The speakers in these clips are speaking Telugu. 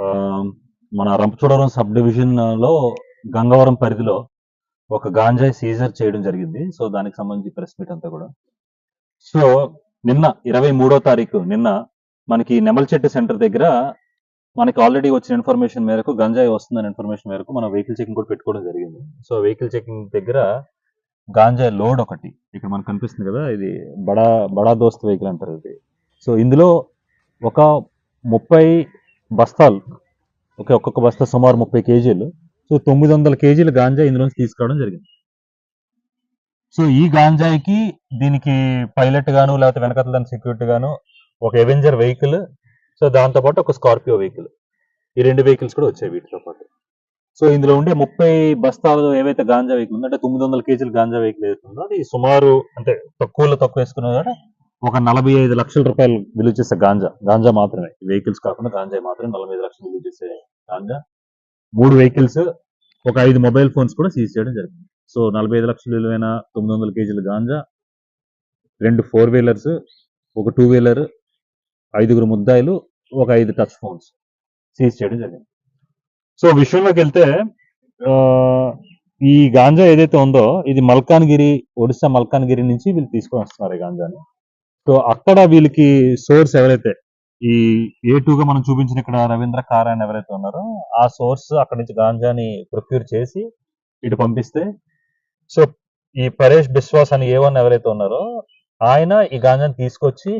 ఆ, మన రంపచోడవరం సబ్ డివిజన్లో గంగవరం పరిధిలో ఒక గాంజాయి సీజర్ చేయడం జరిగింది. సో దానికి సంబంధించి ప్రెస్ మీట్ అంతా కూడా. సో నిన్న ఇరవై మూడో తారీఖు నిన్న మనకి నెమల్చెట్టు సెంటర్ దగ్గర మనకి ఆల్రెడీ వచ్చిన ఇన్ఫర్మేషన్ మేరకు గంజాయి వస్తుందనే ఇన్ఫర్మేషన్ మేరకు మనం వెహికల్ చెకింగ్ కూడా పెట్టుకోవడం జరిగింది. సో వెహికల్ చెకింగ్ దగ్గర గాంజాయి లోడ్ ఒకటి. ఇక్కడ మనకు కనిపిస్తుంది కదా ఇది బడా బడా దోస్త్ వెహికల్ అంటారు ఇది సో ఇందులో ఒక ముప్పై బస్తాలు ఓకే ఒక్కొక్క బస్తా సుమారు ముప్పై కేజీలు. సో తొమ్మిది వందల కేజీలు గాంజా ఇందులోంచి తీసుకురావడం జరిగింది. సో ఈ గాంజాయికి దీనికి పైలట్ గాను లేకపోతే వెనకాల దాని సెక్యూరిటీ గాను ఒక ఎవెంజర్ వెహికల్ సో దాంతో పాటు ఒక స్కార్పియో వెహికల్. ఈ రెండు వెహికల్స్ కూడా వచ్చాయి వీటితో పాటు. సో ఇందులో ఉండే ముప్పై బస్తాలు ఏవైతే గాంజా వెహికల్ ఉందో అంటే తొమ్మిది వందల కేజీలు గాంజా వెహికల్ ఏదైతే ఉందో అది సుమారు అంటే తక్కువలో తక్కువ వేసుకున్నా కూడా ఒక నలభై ఐదు లక్షల రూపాయలు విలువ చేసే గాంజా. గాంజా మాత్రమే. వెహికల్స్ కాకుండా గాంజా మాత్రమే నలభై ఐదు లక్షలు విలువ చేసే గాంజా. మూడు వెహికల్స్ ఒక ఐదు మొబైల్ ఫోన్స్ కూడా సీజ్ చేయడం జరిగింది. సో నలభై ఐదు లక్షల విలువైన తొమ్మిది వందల కేజీల గాంజా రెండు ఫోర్ వీలర్స్ ఒక టూ వీలర్ ఐదుగురు ముద్దాయిలు ఒక ఐదు టచ్ ఫోన్స్ సీజ్ చేయడం జరిగింది. సో విషయంలోకి వెళ్తే ఈ గాంజా ఏదైతే ఉందో ఇది మల్కాన్గిరి ఒడిశా మల్కాన్గిరి నుంచి వీళ్ళు తీసుకొని వస్తున్నారు ఈ గాంజాని. సో అక్కడ వీళ్ళకి సోర్స్ ఎవరైతే ఈ ఏ గా మనం చూపించిన ఇక్కడ రవీంద్ర కారాయణ ఎవరైతే ఉన్నారో ఆ సోర్స్ అక్కడ నుంచి గాంజాని ప్రొక్యూర్ చేసి ఇటు పంపిస్తే సో ఈ పరేష్ బిశ్వాస్ అని ఏ వన్ ఎవరైతే ఉన్నారో ఆయన ఈ గాంజాని తీసుకొచ్చి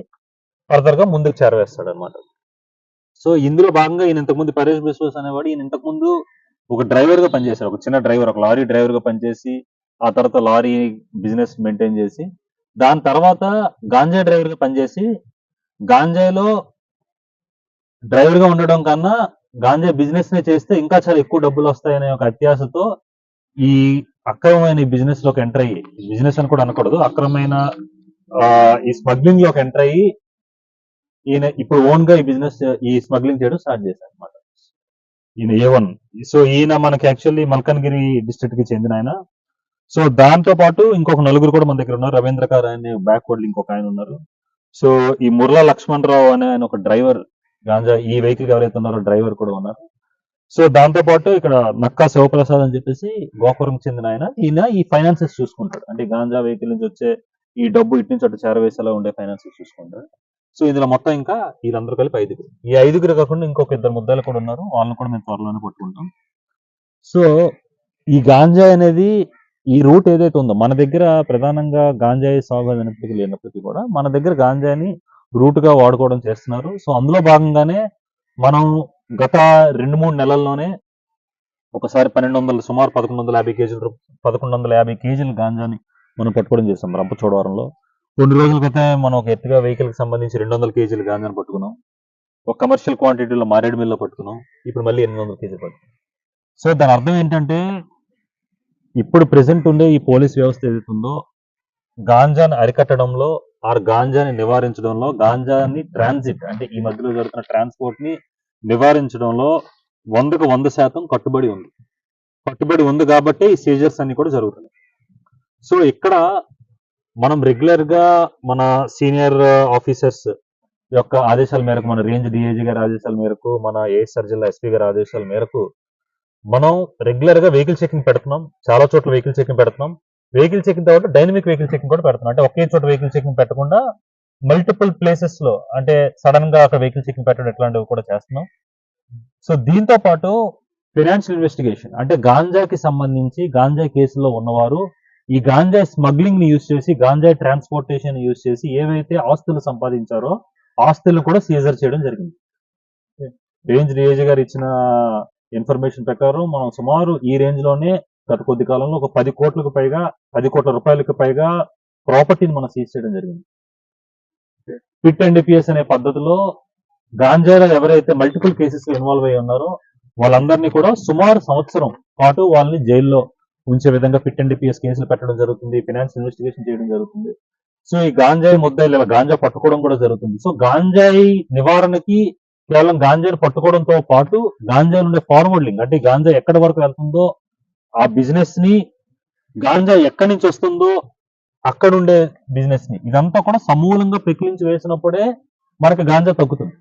ఫర్దర్గా ముందుకు చేరవేస్తాడు అనమాట సో ఇందులో భాగంగా ఈయన ఇంతకుముందు పరేష్ బిశ్వాస్ అనేవాడు ఈయన ఇంతకుముందు ఒక డ్రైవర్గా పనిచేశాడు. ఒక చిన్న డ్రైవర్ ఒక లారీ డ్రైవర్గా పనిచేసి ఆ తర్వాత లారీ బిజినెస్ మెయింటైన్ చేసి దాని తర్వాత గాంజా డ్రైవర్గా పనిచేసి గాంజాలో డ్రైవర్గా ఉండడం కన్నా గాంజా బిజినెస్ నే చేస్తే ఇంకా చాలా ఎక్కువ డబ్బులు వస్తాయనే ఒక అత్యాశతో ఈ అక్రమమైన బిజినెస్లోకి ఎంటర్ అయ్యి బిజినెస్ అని కూడా అనకూడదు అక్రమమైన ఈ స్మగ్లింగ్లోకి ఎంటర్ అయ్యి ఈయన ఇప్పుడు ఓన్గా ఈ బిజినెస్ ఈ స్మగ్లింగ్ చేయడం స్టార్ట్ చేశారు అనమాట ఈయన ఏ వన్. సో ఈయన మనకి యాక్చువల్లీ మల్కన్గిరి డిస్ట్రిక్ట్కి చెందిన ఆయన. సో దాంతో పాటు ఇంకొక నలుగురు కూడా మన దగ్గర ఉన్నారు. రవీంద్ర కార్ అనే బ్యాక్వర్డ్ ఇంకొక ఆయన ఉన్నారు. సో ఈ ముర్లా లక్ష్మణ్ రావు అనే ఆయన ఒక డ్రైవర్ గాంజా ఈ వెహికల్ ఎవరైతే ఉన్నారో డ్రైవర్ కూడా ఉన్నారు. సో దాంతో పాటు ఇక్కడ నక్కా శివప్రసాద్ అని చెప్పేసి గోపురం చెందిన ఆయన. ఈయన ఈ ఫైనాన్సెస్ చూసుకుంటాడు. అంటే గాంజా వెహికల్ నుంచి వచ్చే ఈ డబ్బు ఇటు నుంచి అటు చేరవేసేలా ఉండే ఫైనాన్సెస్ చూసుకుంటాడు. సో ఇందులో మొత్తం ఇంకా వీళ్ళందరూ కలిపి ఐదుగురు. ఈ ఐదుగురు కాకుండా ఇంకొక ఇద్దరు ముద్దాలు కూడా ఉన్నారు. వాళ్ళని కూడా మేము త్వరలోనే పట్టుకుంటాం. సో ఈ గాంజా అనేది ఈ రూట్ ఏదైతే ఉందో మన దగ్గర ప్రధానంగా గాంజాయి సాగు అయినప్పటికీ లేనప్పటికీ కూడా మన దగ్గర గాంజాని రూట్గా వాడుకోవడం చేస్తున్నారు. సో అందులో భాగంగానే మనం గత రెండు మూడు నెలల్లోనే ఒకసారి పన్నెండు వందల సుమారు పదకొండు వందల యాభై కేజీలు పదకొండు వందల యాభై కేజీల గాంజాని మనం పట్టుకోవడం చేస్తాం రంపచోడవరంలో కొన్ని రోజుల క్రితం మనం ఒక ఎత్తుగా వెహికల్కి సంబంధించి రెండు వందల కేజీల గాంజాని పట్టుకున్నాం. ఒక కమర్షియల్ క్వాంటిటీలో మారేడు మిల్లో పట్టుకున్నాం. ఇప్పుడు మళ్ళీ ఎనిమిది వందల కేజీలు పట్టుకున్నాం. సో దాని అర్థం ఏంటంటే ఇప్పుడు ప్రెసెంట్ ఉండే ఈ పోలీస్ వ్యవస్థ ఏదైతుందో గాంజాని అరికట్టడంలో ఆర్ గాంజాని నివారించడంలో గాంజాని ట్రాన్సిట్ అంటే ఈ మధ్యలో జరుగుతున్న ట్రాన్స్పోర్ట్ని నివారించడంలో వందకు వంద శాతం కట్టుబడి ఉంది. కట్టుబడి ఉంది కాబట్టి ఈ సీజర్స్ అన్ని కూడా జరుగుతున్నాయి. సో ఇక్కడ మనం రెగ్యులర్గా మన సీనియర్ ఆఫీసర్స్ యొక్క ఆదేశాల మేరకు మన రేంజ్ డిఐజీ గారి ఆదేశాల మేరకు మన ఏఎస్ఆర్ జిల్లా ఎస్పీ గారి ఆదేశాల మేరకు మనం రెగ్యులర్గా వెహికల్ చెకింగ్ పెడుతున్నాం. చాలా చోట్ల వెహికల్ చెకింగ్ పెడుతున్నాం. వెహికల్ చెకింగ్ తర్వాత డైనమిక్ వెహికల్ చెకింగ్ కూడా పెడుతున్నాం. అంటే ఒకే చోట వెహికల్ చెకింగ్ పెట్టకుండా మల్టిపుల్ ప్లేసెస్లో అంటే సడన్గా అక్కడ వెహికల్ చెకింగ్ పెట్టడం ఇట్లాంటివి కూడా చేస్తున్నాం. సో దీంతో పాటు ఫినాన్షియల్ ఇన్వెస్టిగేషన్ అంటే గాంజాకి సంబంధించి గాంజా కేసులో ఉన్నవారు ఈ గాంజా స్మగ్లింగ్ని యూజ్ చేసి గాంజా ట్రాన్స్పోర్టేషన్ యూజ్ చేసి ఏవైతే ఆస్తులు సంపాదించారో ఆస్తులు కూడా సీజర్ చేయడం జరిగింది. రేంజ్ డిఐజీ గారు ఇచ్చిన ఇన్ఫర్మేషన్ ప్రకారం మనం సుమారు ఈ రేంజ్లోనే గత కొద్ది కాలంలో ఒక పది కోట్లకు పైగా పది కోట్ల రూపాయలకు పైగా ప్రాపర్టీని మనం సీజ్ చేయడం జరిగింది. పిట్ అండ్ డిపిఎస్ అనే పద్ధతిలో గాంజాలో ఎవరైతే మల్టిపుల్ కేసెస్లో ఇన్వాల్వ్ అయి ఉన్నారో వాళ్ళందరినీ కూడా సుమారు సంవత్సరం పాటు వాళ్ళని జైల్లో ఉంచే విధంగా పిట్ అండ్ డిపిఎస్ కేసులు పెట్టడం జరుగుతుంది ఫినాన్స్ ఇన్వెస్టిగేషన్ చేయడం జరుగుతుంది. సో ఈ గాంజాయి ముద్దాయి లేదా గాంజా పట్టుకోవడం కూడా జరుగుతుంది. సో గాంజాయి నివారణకి కేవలం గాంజాని పట్టుకోవడంతో పాటు గాంజా నుండే ఫార్వర్డ్లింగ్ అంటే గాంజా ఎక్కడి వరకు వెళ్తుందో ఆ బిజినెస్ని గాంజా ఎక్కడి నుంచి వస్తుందో అక్కడ ఉండే బిజినెస్ని. ఇదంతా కూడా సమూలంగా పెకిలించి వేసినప్పుడే మనకి గాంజా తగ్గుతుంది.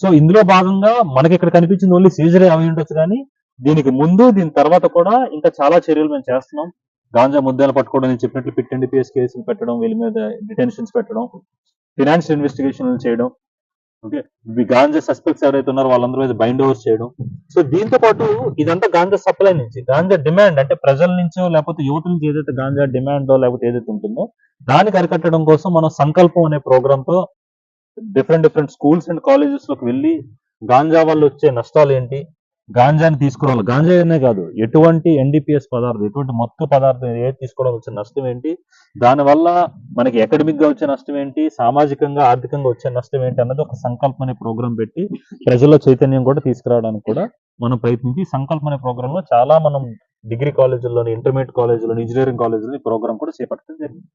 సో ఇందులో భాగంగా మనకి ఇక్కడ కనిపించింది ఓన్లీ సీజరే అవి ఉండొచ్చు కానీ దీనికి ముందు దీని తర్వాత కూడా ఇంకా చాలా చర్యలు మేము చేస్తున్నాం. గాంజా ముద్దాలు పట్టుకోవడం నేను చెప్పినట్లు పిట్ ఎన్డీపీఎస్ కేసులు పెట్టడం వీళ్ళ మీద డిటెన్షన్స్ పెట్టడం ఫినాన్షియల్ ఇన్వెస్టిగేషన్ చేయడం ఓకే. గాంజా సస్పెక్ట్స్ ఎవరైతే ఉన్నారో వాళ్ళందరూ మీద బైండ్ ఓవర్స్ చేయడం. సో దీంతో పాటు ఇదంతా గాంజా సప్లై నుంచి గాంజా డిమాండ్ అంటే ప్రజల నుంచో లేకపోతే యువత నుంచి ఏదైతే గాంజా డిమాండ్ లేకపోతే ఏదైతే ఉంటుందో దానికి అరికట్టడం కోసం మనం సంకల్పం అనే ప్రోగ్రామ్తో డిఫరెంట్ డిఫరెంట్ స్కూల్స్ అండ్ కాలేజెస్లోకి వెళ్ళి గాంజా వల్ల వచ్చే నష్టాలు ఏంటి గాంజాని తీసుకురావాలి గాంజా అనే కాదు ఎటువంటి ఎన్డీపీఎస్ పదార్థం ఎటువంటి మొత్తం పదార్థం ఏది తీసుకోవడం వచ్చే నష్టం ఏంటి దానివల్ల మనకి అకాడమిక్గా వచ్చే నష్టం ఏంటి సామాజికంగా ఆర్థికంగా వచ్చే నష్టం ఏంటి అన్నది ఒక సంకల్పం అనే ప్రోగ్రామ్ పెట్టి ప్రజల్లో చైతన్యం కూడా తీసుకురావడానికి కూడా మనం ప్రయత్నించి సంకల్పన సంకల్పం అనే ప్రోగ్రామ్లో చాలా మనం డిగ్రీ కాలేజీల్లోని ఇంటర్మీడియట్ కాలేజీలో ఇంజనీరింగ్ కాలేజీలో ఈ ప్రోగ్రామ్ కూడా చేపట్టడం జరిగింది.